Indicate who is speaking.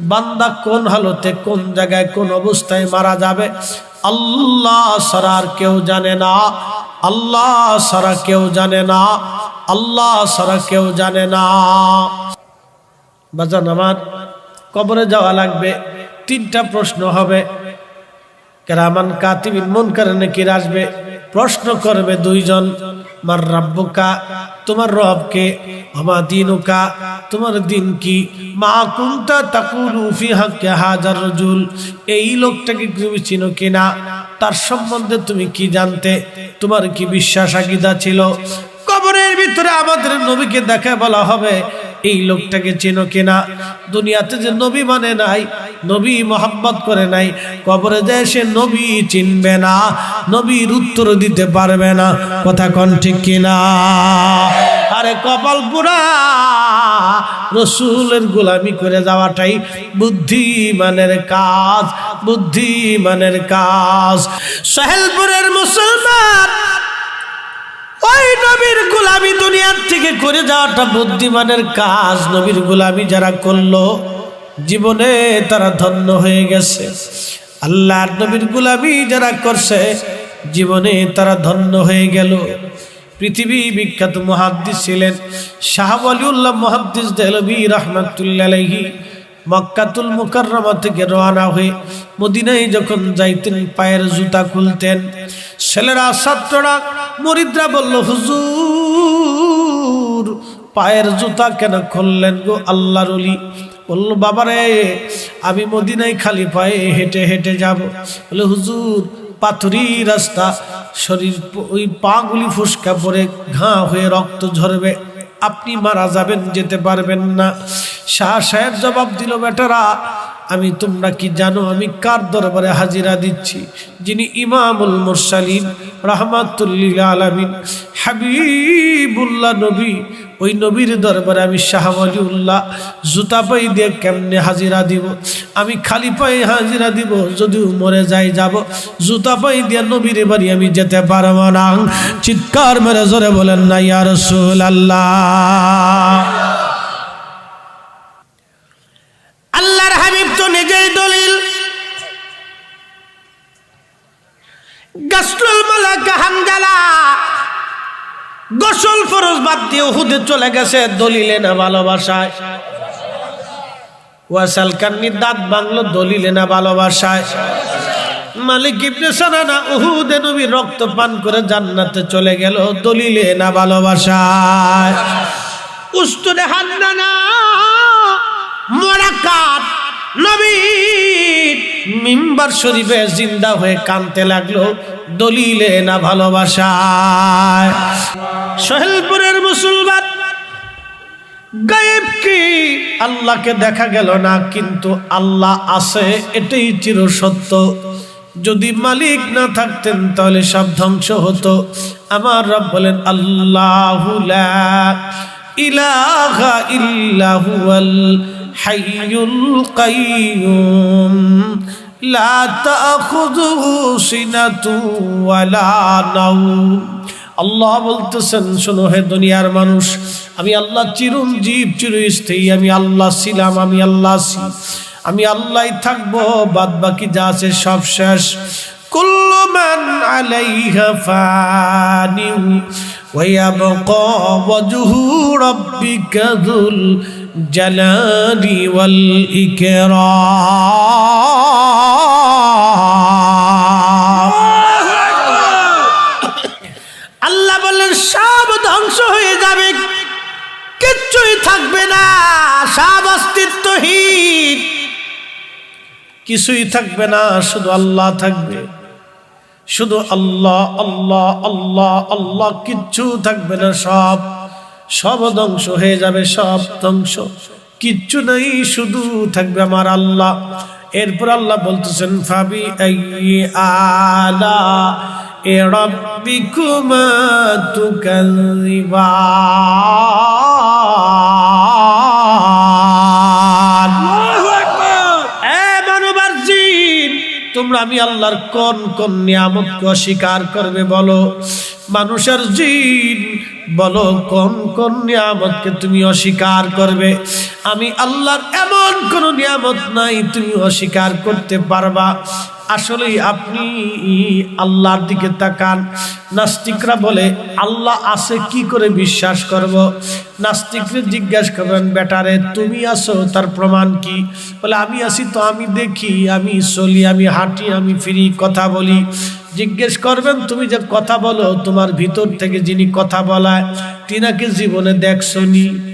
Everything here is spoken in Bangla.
Speaker 1: বান্দা কোন হালতে কোন জায়গায় কোন অবস্থায় মারা যাবে? আল্লাহ সারা আর কেউ জানে না। আল্লাহ সারা কেউ জানে না। আল্লাহ সারা কেউ জানে না। বাজান আমার কবরে যাওয়া লাগবে। তিনটা প্রশ্ন হবে। কেরামান কাতিবিন মন করে নাকি আসবে? প্রশ্ন করবে দুইজন। মার রাব্বুকা তোমার রবকে আমা দিনুকা, তোমার দিন কি মা কুন্তা তাকুল উফি হাক্কে হাজার রজুল, এই লোকটাকে তুমি চিনো কিনা তার সম্বন্ধে তুমি কি জানতে? তোমার কি বিশ্বাস আকিদা ছিল? কবরের ভিতরে আমাদের নবীকে দেখে বলা হবে এই লোকটাকে চেনো কিনা? দুনিয়াতে যে নবী মানে নাই, নবী মোহাম্মত করে নাই, কবরে যায় সে নবী চিনবে না, নবীর উত্তর দিতে পারবে না। কথা কন ঠিক কিনা? আরে কপাল পুরা, রসুলের গোলামি করে যাওয়াটাই বুদ্ধিমানের কাজ বুদ্ধিমানের কাজ। সোহেলপুরের মুসলমান ওই নবীর গোলামি দুনিয়ার থেকে করে যাওয়াটা বুদ্ধিমানের কাজ। নবীর গোলামি যারা করল, জীবনে তারা ধন্য হয়ে গেছে। আল্লাহর নবীর গোলামি যারা করছে, জীবনে তারা ধন্য হয়ে গেল। পৃথিবী বিখ্যাত মহাদ্দিস ছিলেন শাহ আলিউল্লাহ মহাদ্দিস দেহলবি রহমতুল্লাহি মক্কাতুল মুকাররমা থেকে রওনা হয়ে মদিনায় যখন যাইতেন, পায়ের জুতা খুলতেন। ছেলেরা, ছাত্ররা মরিদরা বলল, হুজুর, পায়ের জুতা কেন খুললেন গো আল্লাহর অলি বলল, বাবারে, আমি মদিনায় খালি পায়ে হেঁটে হেঁটে যাব। বলে হুজুর, পাথরি রাস্তা, শরীর ওই পাগুলি ফুসকা পরে ঘা হয়ে রক্ত ঝরবে। আপনি মারা যাবেন, যেতে পারবেন না। শাহ সাহেব জবাব দিল, বেটারা আমি তোমরা কি জানো, আমি কার দরবারে হাজিরা দিচ্ছি? যিনি ইমামুল মুরসালিন, রহমাতুল্লিল আলমিন, হাবিবুল্লাহ নবী। ওই নবীর দরবারে আমি শাহওয়ালিউল্লাহ জুতা পাই দিয়ে কেমনে হাজিরা দিব? আমি খালি পায়ে হাজিরা দিব, যদিও মরে যাই যাব। জুতা পাই দিয়ে নবীর বাড়ি আমি যেতে পারব না। চিৎকার মেরে জোরে বলেন না, ইয়া রসুল আল্লাহ আল্লাহর হাবিব তো নিজেই দলিল গাছলুল মালাকা হামজালা গোসল ফরজ বাদ দিয়ে হুদে চলে গেছে দলিলে না ভালোবাসায়। দাঁত বাংলো দলিলে না ভালোবাসায়। মালিক ইবনে সানানা উহুদে নবী রক্ত পান করে জান্নাতে চলে গেল দলিলে না ভালোবাসায়। উস্তুনে হান্নানা মোরাকাত নবী মিম্বার শরীফে জিন্দা হয়ে কানতে লাগল, দলিলে না ভালোবাসায়। সোহেলপুরের মুসলমান আল্লাহকে দেখা গেল না, কিন্তু আল্লাহ আছে, এটাই চির সত্য। যদি মালিক না থাকতেন, তাহলে সব ধ্বংস হতো। আমার রব বলেন, আল্লাহ ইলাহা ইল্লাহুয়াল হাইয়ুল কাইয়ুম। লা তাখুযুহু সিনাতু ওয়ালা নাওম। আল্লাহ বলতেছেন, শোনো হে দুনিয়ার মানুষ, আমি আল্লাহ চিরঞ্জীব, চিরস্থায়ী, আমি আল্লাহ ছিলাম, আমি আল্লাহ আমি আল্লাহ থাকব বাদ বাকি যা আছে সব শেষ। কুল্লু মান আলাইহা ফানিউ ويبقى وجه ربك ذو الجلال والإكرام আল্লাহ বললেন সব ধ্বংস হয়ে যাবে কিচ্ছুই থাকবে না সব অস্তিত্বহীন কিছুই থাকবে না শুধু আল্লাহ থাকবে শুধু আল্লাহ আল্লাহ আল্লাহ আল্লাহ, কিচ্ছু থাকবে না সব। সব ধ্বংস হয়ে যাবে, সব ধ্বংস। কিচ্ছু নেই, শুধু থাকবে আমার আল্লাহ। এরপর আল্লাহ বলতেছেন ফাবি আলা এ রব্বিকুমা তোমরা আমি আল্লাহর কোন কোন নিয়ামতকে অস্বীকার করবে বলো? মানুষের জিন, বলো কোন কোন নিয়ামতকে তুমি অস্বীকার করবে? আমি আল্লাহর এমন কোন নিয়ামত নাই, তুমি অস্বীকার করতে পারবা। আসলে আপনি আল্লাহর দিকে তাকান। নাস্তিকরা বলে, আল্লাহ আছে, কি করে বিশ্বাস করব? নাস্তিকরে জিজ্ঞাসা করবেন, বেটারে, তুমি আসো তার প্রমাণ কি? বলে, আমি আসি তো, আমি দেখি, আমি চলি, আমি হাঁটি, আমি ফিরি, কথা বলি। জিজ্ঞেস করবেন, তুমি যে কথা বলো, তোমার ভিতর থেকে যিনি কথা বলায়, তিনাকে জীবনে দেখছ নি